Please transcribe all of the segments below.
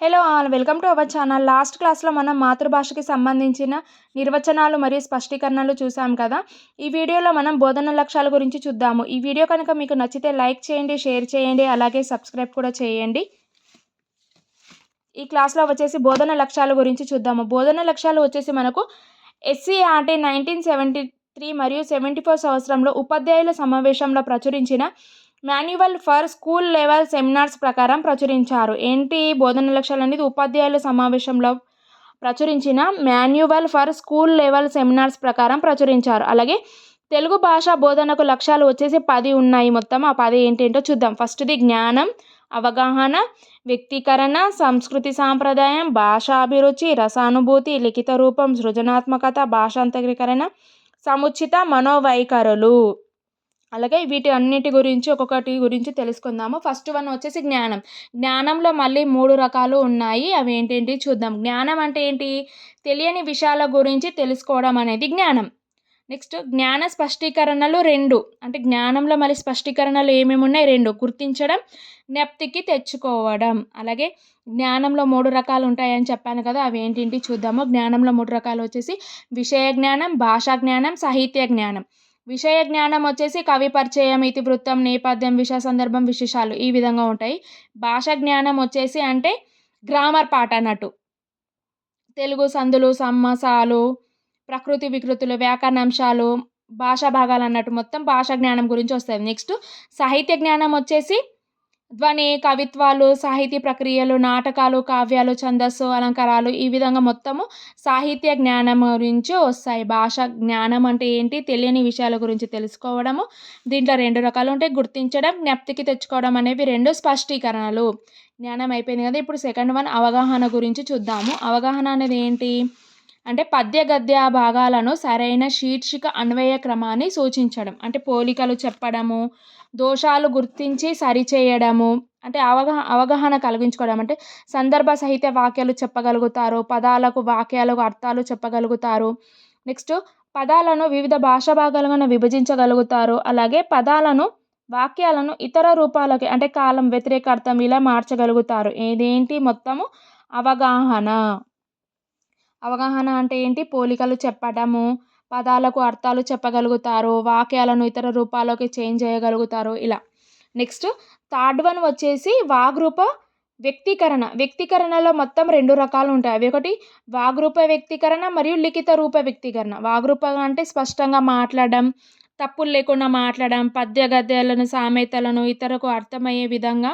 Hello all welcome to our channel. Last క్లాస్లో మనం మాతృభాషకి సంబంధించిన నిర్వచనాలు మరియు స్పష్టీకరణలు చూసాం కదా? ఈ వీడియోలో మనం బోధన లక్ష్యాల గురించి చూద్దాము. ఈ వీడియో కనుక మీకు నచ్చితే లైక్ చేయండి షేర్ చేయండి అలాగే సబ్స్క్రైబ్ కూడా చేయండి. ఈ క్లాస్లో వచ్చేసి బోధన లక్ష్యాల గురించి చూద్దాము. బోధన లక్ష్యాలు వచ్చేసి మనకు ఎస్సీఆర్టీ నైన్టీన్ సెవెంటీ త్రీ మరియు సెవెంటీ ఫోర్ సంవత్సరంలో ఉపాధ్యాయుల సమావేశంలో ప్రచురించిన manual for school level seminars ప్రకారం ప్రచురించారు. ఏంటి బోధన లక్ష్యాలు అనేది ఉపాధ్యాయుల సమావేశంలో ప్రచురించిన manual for school level seminars ప్రకారం ప్రచురించారు. అలాగే తెలుగు భాష బోధనకు లక్ష్యాలు వచ్చేసి పది ఉన్నాయి. మొత్తం ఆ పది ఏంటేంటో చూద్దాం. ఫస్ట్ది జ్ఞానం అవగాహన వ్యక్తీకరణ సంస్కృతి సాంప్రదాయం భాషాభిరుచి రసానుభూతి లిఖిత రూపం సృజనాత్మకత భాషాంతరీకరణ సముచిత మనోవైఖరులు. అలాగే వీటి అన్నిటి గురించి ఒక్కొక్కటి గురించి తెలుసుకుందాము. ఫస్ట్ వన్ వచ్చేసి జ్ఞానం. జ్ఞానంలో మళ్ళీ మూడు రకాలు ఉన్నాయి. అవి ఏంటేంటి చూద్దాం. జ్ఞానం అంటే ఏంటి? తెలియని విషయాల గురించి తెలుసుకోవడం అనేది జ్ఞానం. నెక్స్ట్ జ్ఞాన స్పష్టీకరణలు రెండు. అంటే జ్ఞానంలో మళ్ళీ స్పష్టీకరణలు ఏమేమి ఉన్నాయి? రెండు. గుర్తించడం జ్ఞప్తికి తెచ్చుకోవడం. అలాగే జ్ఞానంలో మూడు రకాలు ఉంటాయని చెప్పాను కదా అవి ఏంటి చూద్దాము. జ్ఞానంలో మూడు రకాలు వచ్చేసి విషయ జ్ఞానం భాషా జ్ఞానం సాహిత్య జ్ఞానం. విషయ జ్ఞానం వచ్చేసి కవి పరిచయం ఇతివృత్తం నేపథ్యం విషయ సందర్భం విశేషాలు ఈ విధంగా ఉంటాయి. భాష జ్ఞానం వచ్చేసి అంటే గ్రామర్ పాట అన్నట్టు. తెలుగు సందులు సమ్మసాలు ప్రకృతి వికృతులు వ్యాకరణాంశాలు భాషా భాగాలు అన్నట్టు మొత్తం భాషా జ్ఞానం గురించి వస్తుంది నెక్స్ట్ సాహిత్య జ్ఞానం వచ్చేసి ధ్వని కవిత్వాలు సాహితీ ప్రక్రియలు నాటకాలు కావ్యాలు ఛందస్సు అలంకారాలు ఈ విధంగా మొత్తము సాహిత్య జ్ఞానం గురించి వస్తాయి. భాష జ్ఞానం అంటే ఏంటి? తెలియని విషయాల గురించి తెలుసుకోవడము. దీంట్లో రెండు రకాలు ఉంటాయి. గుర్తించడం జ్ఞప్తికి తెచ్చుకోవడం అనేవి రెండు స్పష్టీకరణలు. జ్ఞానం అయిపోయింది కదా ఇప్పుడు సెకండ్ వన్ అవగాహన గురించి చూద్దాము. అవగాహన అనేది ఏంటి? అంటే పద్య గద్య భాగాలను సరైన శీర్షిక అన్వయ క్రమాన్ని సూచించడం. అంటే పోలికలు చెప్పడము దోషాలు గుర్తించి సరిచేయడము అంటే అవగాహన అవగాహన కలిగించుకోవడం. అంటే సందర్భ సహిత వాక్యాలు చెప్పగలుగుతారు పదాలకు వాక్యాలకు అర్థాలు చెప్పగలుగుతారు. నెక్స్ట్ పదాలను వివిధ భాషా భాగాలుగా విభజించగలుగుతారు. అలాగే పదాలను వాక్యాలను ఇతర రూపాలకి అంటే కాలం వ్యతిరేక అర్థం ఇలా మార్చగలుగుతారు. ఏదేంటి? మొత్తము అవగాహన. అవగాహన అంటే ఏంటి? పోలికలు చెప్పడము పదాలకు అర్థాలు చెప్పగలుగుతారు వాక్యాలను ఇతర రూపాల్లోకి చేంజ్ చేయగలుగుతారు ఇలా. నెక్స్ట్ థర్డ్ వన్ వచ్చేసి వాగ్రూప వ్యక్తీకరణ. వ్యక్తీకరణలో మొత్తం రెండు రకాలు ఉంటాయి. అవి ఒకటి వాగ్రూప వ్యక్తీకరణ మరియు లిఖిత రూప వ్యక్తీకరణ. వాగ్రూప అంటే స్పష్టంగా మాట్లాడడం తప్పులు లేకుండా మాట్లాడడం పద్య గద్యాలను సామెతలను ఇతరులకు అర్థమయ్యే విధంగా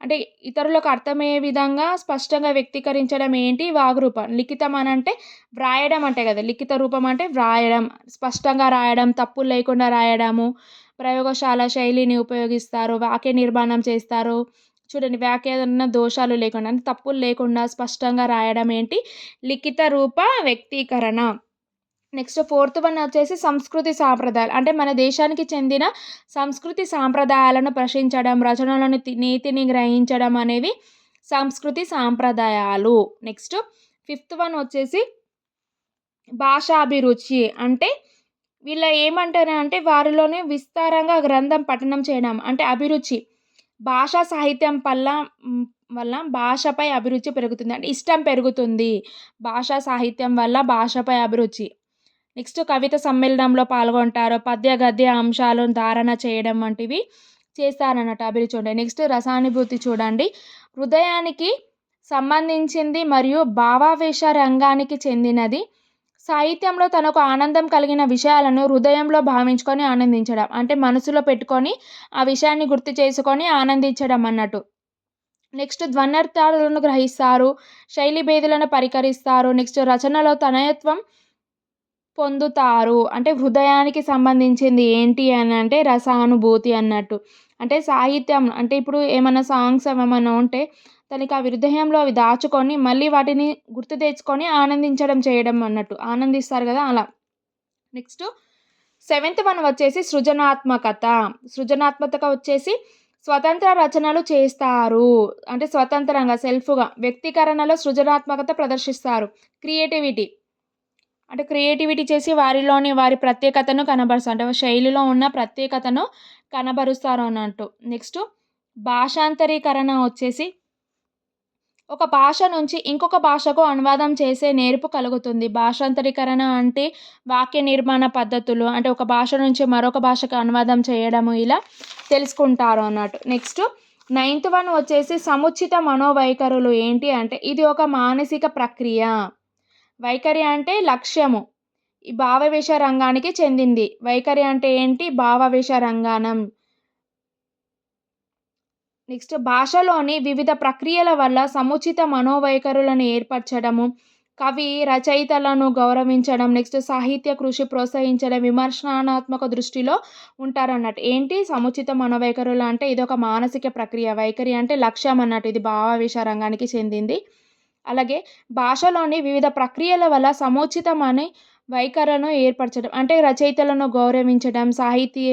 అంటే ఇతరులకు అర్థమయ్యే విధంగా స్పష్టంగా వ్యక్తీకరించడం ఏంటి? వాగ్రూపం. లిఖితం అని అంటే వ్రాయడం అంటే కదా. లిఖిత రూపం అంటే వ్రాయడం. స్పష్టంగా రాయడం తప్పులు లేకుండా రాయడము ప్రయోగశాల శైలిని ఉపయోగిస్తారు వాక్య నిర్మాణం చేస్తారు. చూడండి వ్యాఖ్యాన దోషాలు లేకుండా అంటే తప్పులు లేకుండా స్పష్టంగా రాయడం ఏంటి? లిఖిత రూప వ్యక్తీకరణ. నెక్స్ట్ ఫోర్త్ వన్ వచ్చేసి సంస్కృతి సాంప్రదాయాలు. అంటే మన దేశానికి చెందిన సంస్కృతి సాంప్రదాయాలను ప్రశ్నించడం రచనలను నీతిని గ్రహించడం అనేవి సంస్కృతి సాంప్రదాయాలు. నెక్స్ట్ ఫిఫ్త్ వన్ వచ్చేసి భాషాభిరుచి. అంటే వీళ్ళ ఏమంటారు అంటే వారిలోనే విస్తారంగా గ్రంథం పఠనం చేయడం అంటే అభిరుచి. భాషా సాహిత్యం పల్ల వల్ల భాషపై అభిరుచి పెరుగుతుంది. అంటే ఇష్టం పెరుగుతుంది. భాషా సాహిత్యం వల్ల భాషపై అభిరుచి. నెక్స్ట్ కవిత సమ్మేళనంలో పాల్గొంటారు. పద్య గద్య అంశాలను ధారణ చేయడం వంటివి చేస్తారన్నట్టు అభిరుచి ఉంటాయి నెక్స్ట్ రసానుభూతి చూడండి. హృదయానికి సంబంధించింది మరియు భావావేశ రంగానికి చెందినది. సాహిత్యంలో తనకు ఆనందం కలిగిన విషయాలను హృదయంలో భావించుకొని ఆనందించడం. అంటే మనసులో పెట్టుకొని ఆ విషయాన్ని గుర్తు చేసుకొని ఆనందించడం అన్నట్టు. నెక్స్ట్ ధ్వనర్థాలను గ్రహిస్తారు. శైలి భేదులను పరికరిస్తారు. నెక్స్ట్ రచనలో తనయత్వం పొందుతారు. అంటే హృదయానికి సంబంధించింది ఏంటి అని అంటే రసానుభూతి అన్నట్టు. అంటే సాహిత్యం అంటే ఇప్పుడు ఏమైనా సాంగ్స్ ఏమైనా ఉంటే తనకి ఆ హృదయంలో అవి దాచుకొని మళ్ళీ వాటిని గుర్తు తెచ్చుకొని ఆనందించడం చేయడం అన్నట్టు. ఆనందిస్తారు కదా అలా. నెక్స్ట్ సెవెంత్ వన్ వచ్చేసి సృజనాత్మకత. సృజనాత్మకత వచ్చేసి స్వతంత్ర రచనలు చేస్తారు. అంటే స్వతంత్రంగా సెల్ఫ్గా వ్యక్తీకరణలో సృజనాత్మకత ప్రదర్శిస్తారు. క్రియేటివిటీ. అంటే క్రియేటివిటీ చేసి వారిలోని వారి ప్రత్యేకతను కనబరుస్తారు అంటే శైలిలో ఉన్న ప్రత్యేకతను కనబరుస్తారు అన్నట్టు. నెక్స్ట్ భాషాంతరీకరణ వచ్చేసి ఒక భాష నుంచి ఇంకొక భాషకు అనువాదం చేసే నేర్పు కలుగుతుంది. భాషాంతరీకరణ అంటే వాక్య నిర్మాణ పద్ధతులు అంటే ఒక భాష నుంచి మరొక భాషకు అనువాదం చేయడము ఇలా తెలుసుకుంటారు అన్నట్టు. నెక్స్ట్ నైన్త్ వన్ వచ్చేసి సముచిత మనోవైఖరులు ఏంటి అంటే ఇది ఒక మానసిక ప్రక్రియ. వైఖరి అంటే లక్ష్యము. ఈ భావవేశ రంగానికి చెందింది. వైఖరి అంటే ఏంటి? భావవేశ రంగానం. నెక్స్ట్ భాషలోని వివిధ ప్రక్రియల వల్ల సముచిత మనోవైఖరులను ఏర్పరచడము కవి రచయితలను గౌరవించడం నెక్స్ట్ సాహిత్య కృషి ప్రోత్సహించడం విమర్శనాత్మక దృష్టిలో ఉంటారన్నట్టు. ఏంటి? సముచిత మనోవైఖరులు అంటే ఇది ఒక మానసిక ప్రక్రియ. వైఖరి అంటే లక్ష్యం అన్నట్టు ఇది భావావేశ రంగానికి చెందింది. అలాగే భాషలోని వివిధ ప్రక్రియల వల్ల సముచితమని వైఖరను ఏర్పరచడం అంటే రచయితలను గౌరవించడం సాహితీ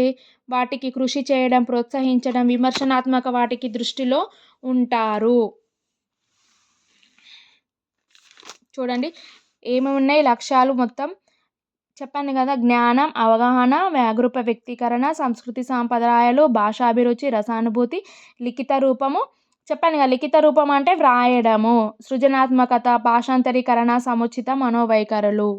వాటికి కృషి చేయడం ప్రోత్సహించడం విమర్శనాత్మక వాటికి దృష్టిలో ఉంటారు. చూడండి ఏమున్నాయి? లక్ష్యాలు మొత్తం చెప్పాను కదా జ్ఞానం అవగాహన వ్యాగరూప వ్యక్తీకరణ సంస్కృతి సాంప్రదాయాలు భాషాభిరుచి రసానుభూతి లిఖిత రూపము చెప్పాను కదా లిఖిత రూపం అంటే వ్రాయడము. సృజనాత్మకత భాషాంతరీకరణ సముచిత మనోవైఖరులు.